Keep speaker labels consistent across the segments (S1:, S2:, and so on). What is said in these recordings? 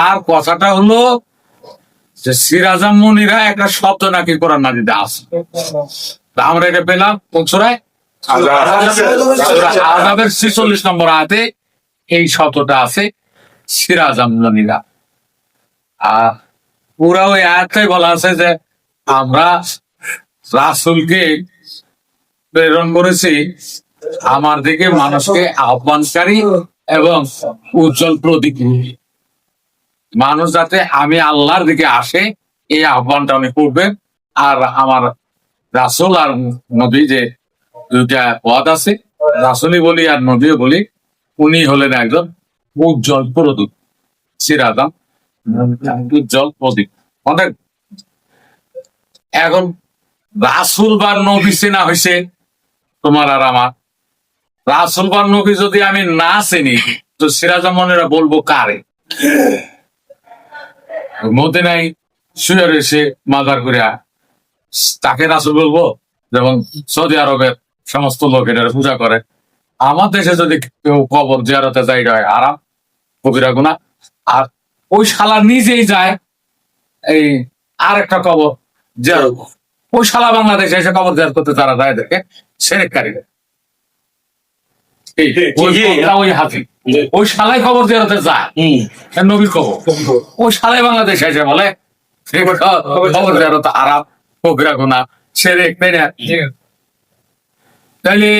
S1: তার কথাটা হলো যে সিরাজাম মনিরা একটা শব্দ নাকি কোরআন নাজিতে আছে তা আমরা এটা পেলাম কোন সূরায়? সূরা ছিচল্লিশ নম্বর আয়াতে এই শব্দটা আছে সিরাজাম মনিরা আর পুরা ওই আয়াতটাই বলা আছে যে আমরা রাসুলকে প্রেরণ করেছি আমার দিকে মানুষকে আহ্বানকারী এবং উজ্জ্বল প্রতীক রূপী। মানুষ যাতে আমি আল্লাহর দিকে আসে, এই আহ্বানটা উনি করবেন আর আমার রাসুল আর নবী যে দুইটা পদ আছে, রাসুলই বলি আর নবীও বলি, উনি হলেন একজন উজ্জ্বল প্রদীপ সিরাদাম উজ্জ্বল প্রদীপ। অনেক। এখন রাসুল বা নবী চেনা হয়েছে তোমার আর আমার। রাসুল বা নবী যদি আমি না চিনি, তো সিরাজামনেরা বলব কারে? মতে নাই শুয়ে রয়েছে মাজার করিয়া তাকে রাসুল বলব যেমন সৌদি আরবের সমস্ত লোক এটা পূজা করে। আমার দেশে যদি কেউ কবর জিয়ারতে যাই হয় আরাম কবিরা গুনা আর ওই শালা নিজেই যায় এই আর একটা কবর জিয়ারত ওই শালা বাংলাদেশে এসে কবর জিয়ারত করতে তারা যায় দেখে এই, ওই হাতি ওই শালাই খবর যায় এর নবীর খবর। ওই শালাই বাংলাদেশে এসে বলে খবর। জিয়ারত আরাম কবিরা গুনা সেরেক তাই না। তাহলে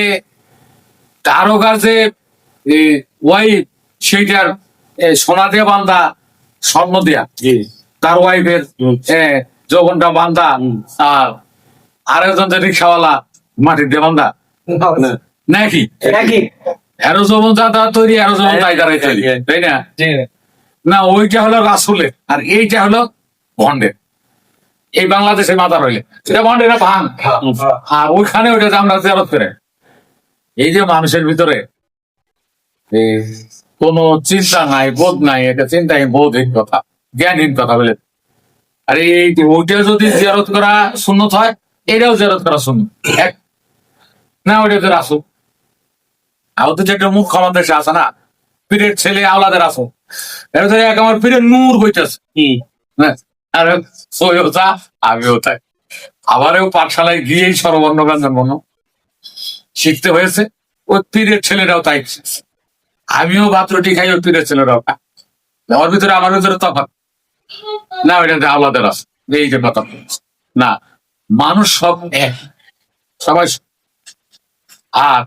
S1: কারও কাছে ওয়াই সেইটার সোনা দিয়ে বান্ধা স্বর্ণ দিয়া। তার ওয়াইফের যৌবনটা বান্ধা আর আরেকজন যে রিক্সাওয়ালা মাটির দিয়ে বান্ধা নাকি? এরো যা তা তৈরি এরো তাই তারাই তৈরি তাই না? না ওইটা হলো রাসুলের আর এইটা হলো ভন্ডের এই বাংলাদেশে মাথা রইলে। এটা ভন্ডের এটা ভাঙ। আর ওইখানে ওইটা আমরা জেরত করে। এই যে মানুষের ভিতরে এই কোনো চিন্তা নাই বোধ নাই এটা চিন্তাহীন বোধহীন কথা জ্ঞানহীন কথা বলে। আর এই ওইটা যদি জিয়ারত করা শূন্যত হয় এটাও জিয়ারত করা শূন্য এক। না ওইটা তো রাসু যে একটা দেশে আছে না পীরের ছেলে আওলাদের আসো এর ধরে এক আমার পীরের নূর বইতেছে হ্যাঁ, তা আমিও তাই। আবারও পাঠশালায় গিয়েই সর্বর্ণ ব্যঞ্জন বর্ণ শিখতে হয়েছে ওই পীরের ছেলেরাও তাই আমিও ভাত রুটি খাই ওই পীরের ছেলেরাও আমার ভিতরে আমার ভিতরে তফাৎ। না ওইটা আওলাদের আছে এই যে কথা না মানুষ সব এক। সবাই আর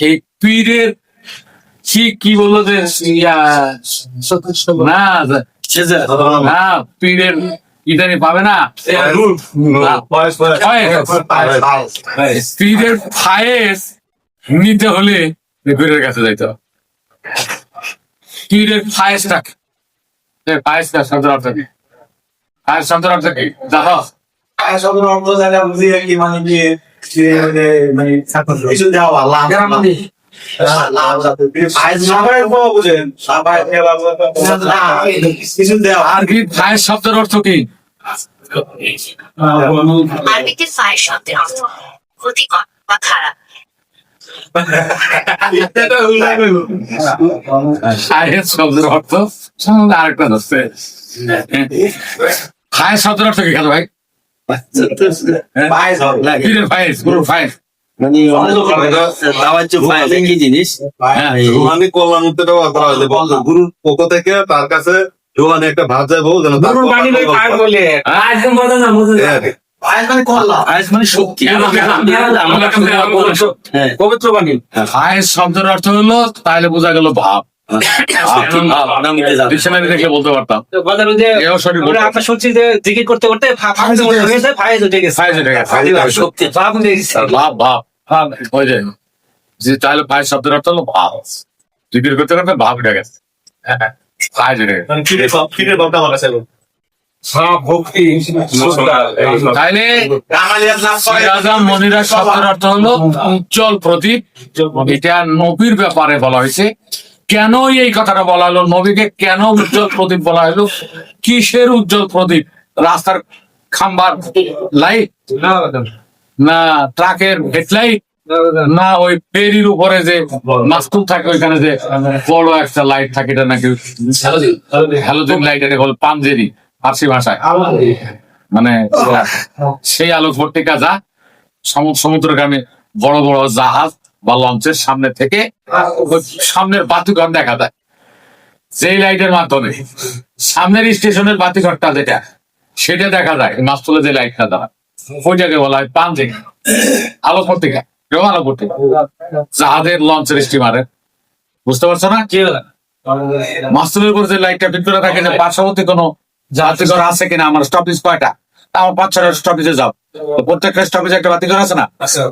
S1: এই পীরের কি কি বলল যে না না পীরের ইদানি পাবে না। ফায়েস নিতে হলে পীরের কাছে যাইতে পীরের ফায়েসটা কি? ফায়েসটা শব্দের অর্থ কি? ফায়েস শব্দের অর্থ কি জানো আর কি শব্দের অর্থ কি
S2: আরবিতে শব্দের অর্থ ক্ষতিকর বা খারাপ
S1: ফায়েস শব্দের অর্থ আরেকটা ধরছে ফায়েস শব্দের অর্থ কি খেলো ভাই পীরের ফায়েস গুরুর ফায়েস
S3: কি জিনিস।
S1: হ্যাঁ
S4: রুহানি গুরুর পক্ষ থেকে তার কাছে রুহানি একটা যেন।
S3: আজ মানে শক্তি। হ্যাঁ
S5: পবিত্র বাণী।
S1: ফায়েস শব্দের অর্থ হলো তাহলে বোঝা গেল ভাব। বলতে পারতাম।
S5: বাজার ওই যে
S1: এও সঠিক
S5: আমরা
S1: বলতে
S5: আপনার শুনছি যে জিকির করতে করতে
S1: তাহলে শব্দের অর্থ হলো ভাব জিকির করতে করতে ভাব উঠে গেছে। শব্দের অর্থ হলো উজ্জ্বল প্রদীপ। এটা নবীর ব্যাপারে বলা হয়েছে। কেন এই কথাটা বলা হলো? নবীকে কেন উজ্জ্বল প্রদীপ বলা হলো? কিসের উজ্জ্বল প্রদীপ? রাস্তার খাম্বার লাইট না ট্রাকের হেডলাইট না ওই পেরির উপরে যে মাস্তুল থাকে ওইখানে যে বড় একটা লাইট থাকে এটা নাকি হ্যালোজেন। লাইট এটা হল পাঞ্জেরি ফার্সি ভাষায়। মানে সেই আলো ভর্তিকা যা সমু- সমুদ্রগামী বড় বড় জাহাজ বা লঞ্চের সামনে থেকে ওই সামনের বাতিঘর দেখা যায়। সেই লাইটের মাধ্যমে। সামনের স্টেশনের বাতিঘরটা যেটা সেটা দেখা যায়। মাস্তুলে যে লাইটটা দ্বারা ওইটাকে বলা হয় পাঞ্জে আলো পত্রিকা কেউ আলো পত্রিকা জাহাজের লঞ্চের স্টিমারের বুঝতে পারছ না?
S5: কি
S1: মাস্তুলের উপর যে লাইটটা ভিতরে থাকে যে পার্শ্ববর্তী কোনো জাহাজঘর আছে কিনা আমার স্টপেজ কয়টা? পাঁচ ছটা স্টপেজে যাও। প্রত্যেকটা স্টপেজে একটা বাতিঘর আছে না?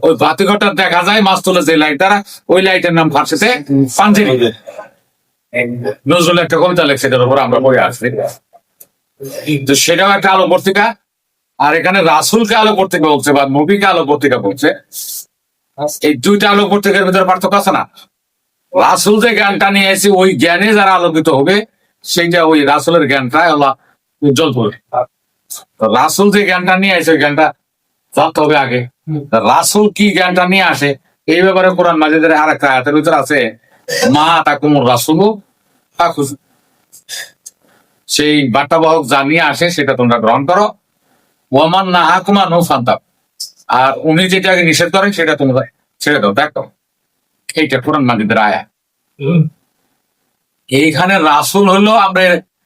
S1: ওই বাতিঘরটা দেখা যায় মাস্তুলের যে লাইট দ্বারা ওই লাইটের নাম ফার্সিতে পাঞ্জেরি। নজরুল একটা কবিতা লেখছে এটার উপর আমরা পড়ে আসছি। তো সেটাও একটা আলো পত্রিকা আর এখানে রাসুলকে আলো পত্রিকা বলছে বা নবীকে আলো পত্রিকা বলছে। এই দুইটা আলো পত্রিকার ভিতরে পার্থক্য আছে না? রাসুল যে জ্ঞানটা নিয়ে এসে ওই জ্ঞানে যারা আলোকিত হবে সেইটা ওই রাসুলের জ্ঞানটা হলো উজ্জ্বল করবে। রাসুল যে জ্ঞানটা নিয়ে আসে জ্ঞানটা জানতে হবে আগে। রাসুল কি জ্ঞানটা নিয়ে আসে এই ব্যাপারে কোরআন মাজিদের আর একটা আয়াতের ভিতরে আছে মা তাকুমুর রাসুল সেই বার্তাবাহক যা নিয়ে আসে সেটা তোমরা গ্রহণ করো। ওয়ামান না হাকুমা নো ফান্তাব আর উনি যেটাকে নিষেধ করেন সেটা তোমরা ছেড়ে দাও দেখো। এইটা কোরআন মাজিদের আয়া এইখানে রাসুল হলো আমরা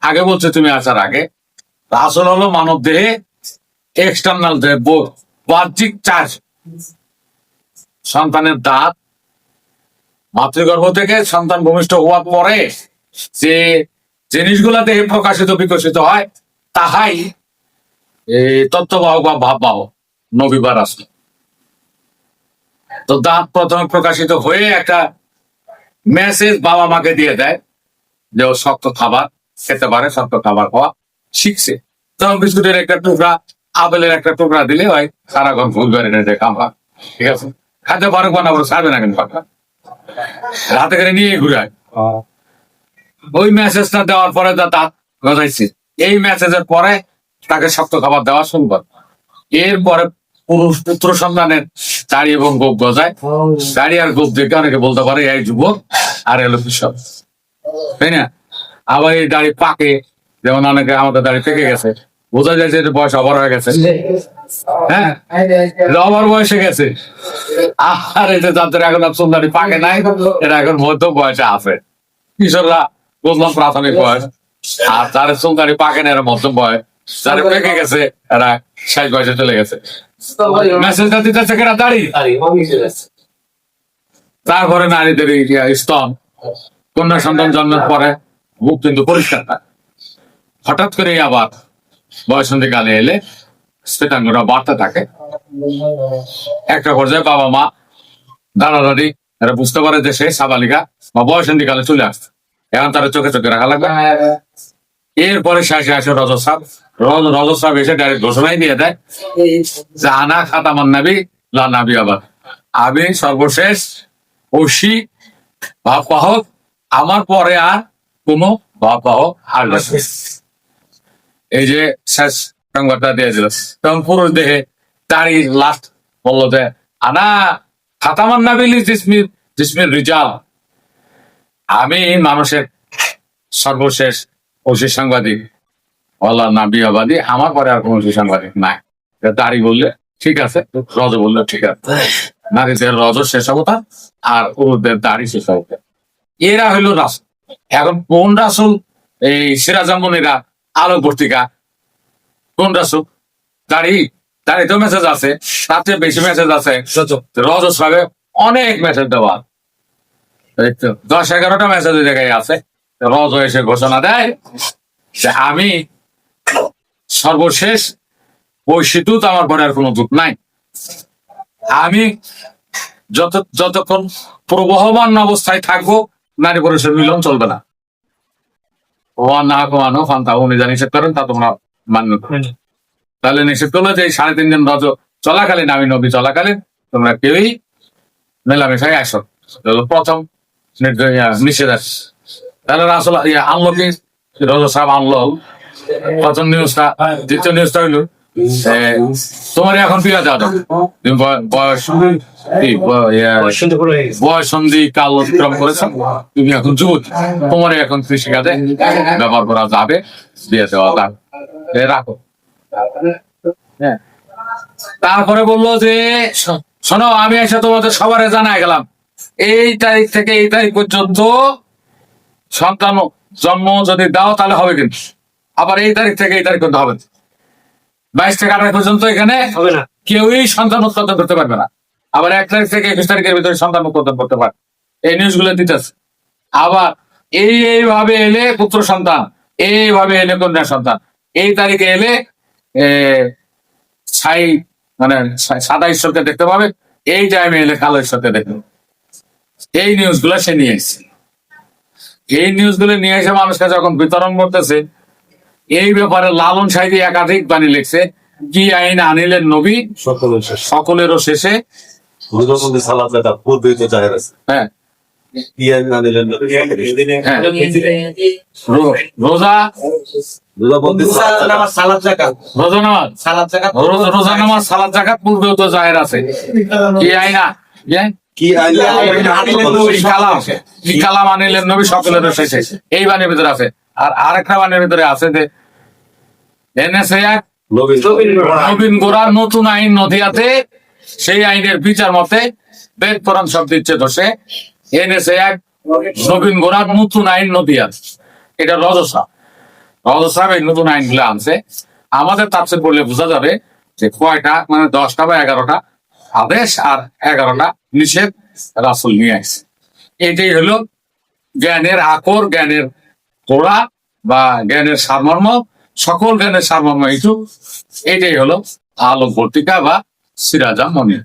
S1: আগে বলছো তুমি আসার আগে। রাসুল হলো মানব দেহে এক্সটার্নাল দেহ বাহ্যিক চার্জ। সন্তানের দাঁত, মাতৃগর্ভ থেকে সন্তান ভূমিষ্ঠ হওয়ার পরে যে জিনিসগুলা দেহে প্রকাশিত, বিকশিত হয়, তাহাই তত্ত্ববাহক বা ভাববাহক নবী বা রাসুল তো দাঁত প্রথমে প্রকাশিত হয়ে একটা মেসেজ বাবা মাকে দিয়ে দেয় যে ও শক্ত খাবার খেতে পারে, শক্ত খাবার খাওয়া। শিখছে। তখন বিস্কুটের একটা টুকরা আপেলের একটা টুকরা দিলে হয় সারাক্ষণ ভুল করে যায় খাবার ঠিক আছে? পারুক না বলে ছাড়বে না কিন্তু রাতে করে নিয়ে ঘুরায় ওই মেসেজটা দেওয়ার পরে দাঁত গজাইছে। এই মেসেজের পরে তাকে শক্ত খাবার দেওয়া শুরু করে এরপরে পুরুষ পুত্র সন্তানের দাড়ি এবং গোপ গজায়। দাড়ি আর গোপ দেখে অনেকে বলতে পারে এই যুবক আর এলো কৃষক তাই না? আবার এই দাড়ি পাকে যেমন অনেকে আমাদের দাড়ি পেকে গেছে। বোঝা যায় যে বয়স অভার হয়ে গেছে। হ্যাঁ? বয়সে গেছে। আর এটা যাদের এখন দাড়ি পাকে নাই এরা এখন মধ্য বয়সে আছে। কিশোররা বুঝলাম প্রাথমিক বয়স। আর তার চুল দাড়ি পাকে না এরা মধ্যম বয়স। যারা পেকে গেছে এরা বয়সে চলে গেছে। মেসেজটা দিতেছে কেনা দাড়ি? তারপরে নারীদের এই স্তন কন্যা সন্তান জন্মের পরে বুক কিন্তু পরিষ্কার থাকে হঠাৎ করে আবার বয়সন্ধি কালে এলে শ্বেতাঙ্গরা বাড়তে থাকে। একটা পর্যায়ে বাবা মা দাদা দাদি এরা বুঝতে পারে যে সে সাবালিকা বা বয়সন্ধি কালে চলে আসছে। এখন তারা চোখে চোখে রাখা লাগবে। এরপরে শেষে আসে রজসাব রজসাব এসে ডাইরেক্ট ঘোষণাই দিয়ে দেয় আনা খাতামান নাবি, লা আবার আমি সর্বশেষ ঐশী ভাব আমার পরে আর কোনো ভাব আসবে না। এই যে শেষ সংবাদটা দিয়ে দিল তখন পুরুষ দেহে তারই লাস্ট বলল যে, আনা খাতামান নাবিলি জিসমির জিসমির রিজাল। আমি মানুষের সর্বশেষ ঐশী সাংবাদিক আল্লাহ নাবিয়াবাদী আমার পরে আর কোনো সাংবাদিক নাই। তা দাড়ি বললে ঠিক আছে, রজ বললে ঠিক আছে। নারীদের রজ শেষ অবতা আর পুরুষদের দাড়ি শেষ অবতা এরা হইল রাসুল। এখন কোন রাসুল এই সিরাজামনিরা আলো পত্রিকা। কোন রাসুল? দাড়ি দাড়ি তো মেসেজ আছে। তাতে বেশি মেসেজ আছে। রজস্রাবে অনেক মেসেজ দেওয়া। দশ এগারোটা মেসেজ ওই জায়গায় আছে। রজ এসে ঘোষণা দেয় যে আমি সর্বশেষ ওই সেতুত আমার পরে আর কোনো দুঃখ নাই। আমি যত যতক্ষণ প্রবহমান অবস্থায় থাকব নারী পুরুষের মিলন চলবে না। ওয়া না কমানো ফান্তা উনি যা নিষেধ করেন তা তোমরা মান্য। তাহলে নিষেধ করল যে সাড়ে তিন দিন রজ চলাকালীন আমি নবী চলাকালীন তোমরা কেউই মেলামেশায় আসো। প্রথম নিষেধ আছে। তাহলে রাসল ইয়া আনলো কি? রজ সাহেব আনলো। প্রথম নিউজটা দ্বিতীয় নিউজটা হইল তোমার এখন বিয়া দেওয়া যাবে তুমি বয়স। বয়স সন্ধি কাল অতিক্রম করেছ। তুমি এখন যুবতী। তোমার এখন কৃষিকাজে ব্যবহার করা যাবে। বিয়ে দেওয়া যাবে। রাখো। হ্যাঁ। তারপরে বলল যে শোনো আমি এসে তোমাদের সবার জানাই গেলাম। এই তারিখ থেকে এই তারিখ পর্যন্ত সন্তান জন্ম যদি দাও তাহলে হবে কিন্তু। আবার এই তারিখ থেকে এই তারিখ পর্যন্ত হবে। বাইশ থেকে আঠাশ পর্যন্ত এখানে
S5: হবে না।
S1: কেউই সন্তান উৎপাদন করতে পারবে না। আবার এক তারিখ থেকে একুশ তারিখের ভিতরে সন্তান উৎপাদন করতে পারে এই নিউজগুলো দিতেছে। আবার এই এইভাবে এলে পুত্র সন্তান এইভাবে এলে কন্যা সন্তান। এই তারিখে এলে ছাই মানে সাদা ঈশ্বরকে দেখতে পাবে। এই টাইমে এলে কালো ঈশ্বরকে দেখতে পাবে। এই নিউজগুলো সে নিয়ে এসেছে। এই নিউজগুলো নিয়ে এসে মানুষকে যখন বিতরণ করতেছে এই ব্যাপারে লালন সাহেবী একাধিক বাণী লিখছে। কি আইন আনিলেন নবী?
S4: সকলের
S1: সকলেরও শেষে।
S4: পূর্বে
S1: হ্যাঁ। হ্যাঁ। রোজা। রোজা? নামাজ
S5: সালাদ জাকাত
S1: পূর্বেও তো জাহের আছে। কি আইনা কি আইন?
S4: কি আইন
S1: কালাম আনিলেন নবী? সকলেরও শেষে। এই বাণীর ভিতরে আছে। আর আরেকটা বাণীর ভিতরে আছে যে
S4: নবীন
S1: গোড়ার নতুন আইন নদিয়াতে সেই আইনের বিচার মতে বেদ পুরাণ সব দিচ্ছে দোষে এনেছে এক নবীন গোড়ার নতুন আইন নদিয়াত এটা রজসা। রজসা এই নতুন আইনগুলো আনছে। আমাদের তাপসে পড়লে বোঝা যাবে যে কয়টা মানে দশটা বা এগারোটা আদেশ আর এগারোটা নিষেধ রাসুল নিয়ে আসছে এটাই হলো জ্ঞানের আকর জ্ঞানের গোড়া বা জ্ঞানের সারমর্ম, সকল জ্ঞানের সারমর্ম এইটু এটাই হলো আলো ভর্তিকা বা সিরাজা মনির।